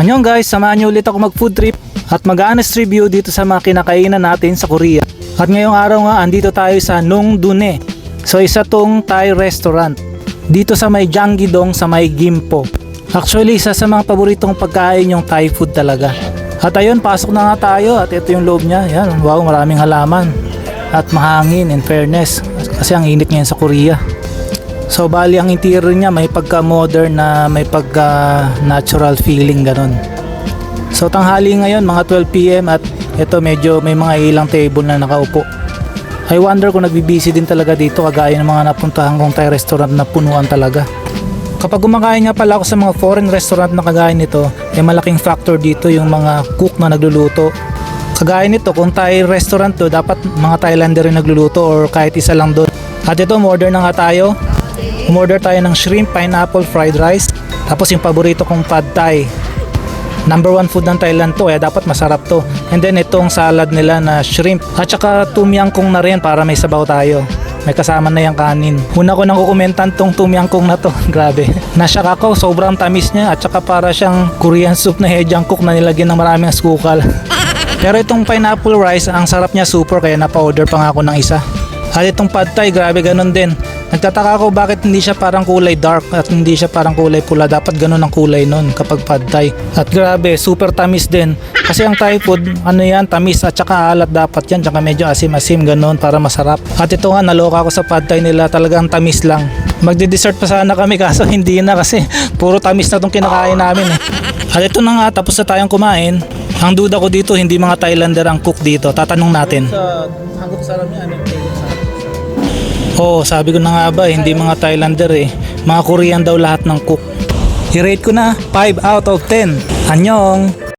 Anyong guys, samahan niyo ulit ako mag food trip at mag-honest review dito sa mga kinakainan natin sa Korea. At ngayong araw nga, andito tayo sa Nong Dune. So isa tong Thai restaurant. Dito sa may Janggidong sa may Gimpo. Actually, isa sa mga paboritong pagkain yung Thai food talaga. At ayun, pasok na nga tayo at ito yung loob niya. Yan, wow, maraming halaman. At mahangin, in fairness. Kasi ang init ngayon sa Korea. So bali ang interior niya may pagka modern na may pagka natural feeling ganun. So tanghali ngayon mga 12pm at ito medyo may mga ilang table na nakaupo. I wonder kung nagbibisi din talaga dito kagaya ng mga napuntahan kong Thai restaurant na punuan talaga. Kapag kumakain nga pala ako sa mga foreign restaurant na kagaya nito, eh malaking factor dito yung mga cook na nagluluto. Kagaya nito, kung Thai restaurant to, dapat mga Thailander rin nagluluto or kahit isa lang doon. At ito, order na nga tayo. Umorder tayo ng shrimp pineapple fried rice. Tapos yung paborito kong pad thai. Number one food ng Thailand to, kaya dapat masarap to. And then itong salad nila na shrimp. At saka tum yang kung na rin para may sabaw tayo. May kasama na yung kanin. Una ko nang kukumentan tong tum yang kung na to. Grabe. Nasyak ako, sobrang tamis niya. At saka para siyang Korean soup na hejangguk na nilagyan ng maraming asukal. Pero itong pineapple rice, ang sarap niya super kaya napa-order pa nga ako ng isa. At itong pad thai, grabe ganun din. Nagtataka ako bakit hindi siya parang kulay dark at hindi siya parang kulay pula. Dapat ganun ang kulay nun kapag pad thai. At grabe, super tamis din. Kasi ang Thai food, ano yan, tamis at saka alat dapat yan. Tsaka medyo asim-asim ganun para masarap. At ito nga, naloka ako sa pad thai nila. Talagang tamis lang. Magdi-dessert pa sana kami kaso hindi na kasi puro tamis na tong kinakain namin eh. At ito na nga, tapos na tayong kumain. Ang duda ko dito, hindi mga Thailander ang cook dito. Tatanong natin. Sa hanggot sarap niya, ano Oo, sabi ko na nga ba, hindi mga Thailander eh. Mga Korean daw lahat ng cook. I-rate ko na 5 out of 10. Anyong!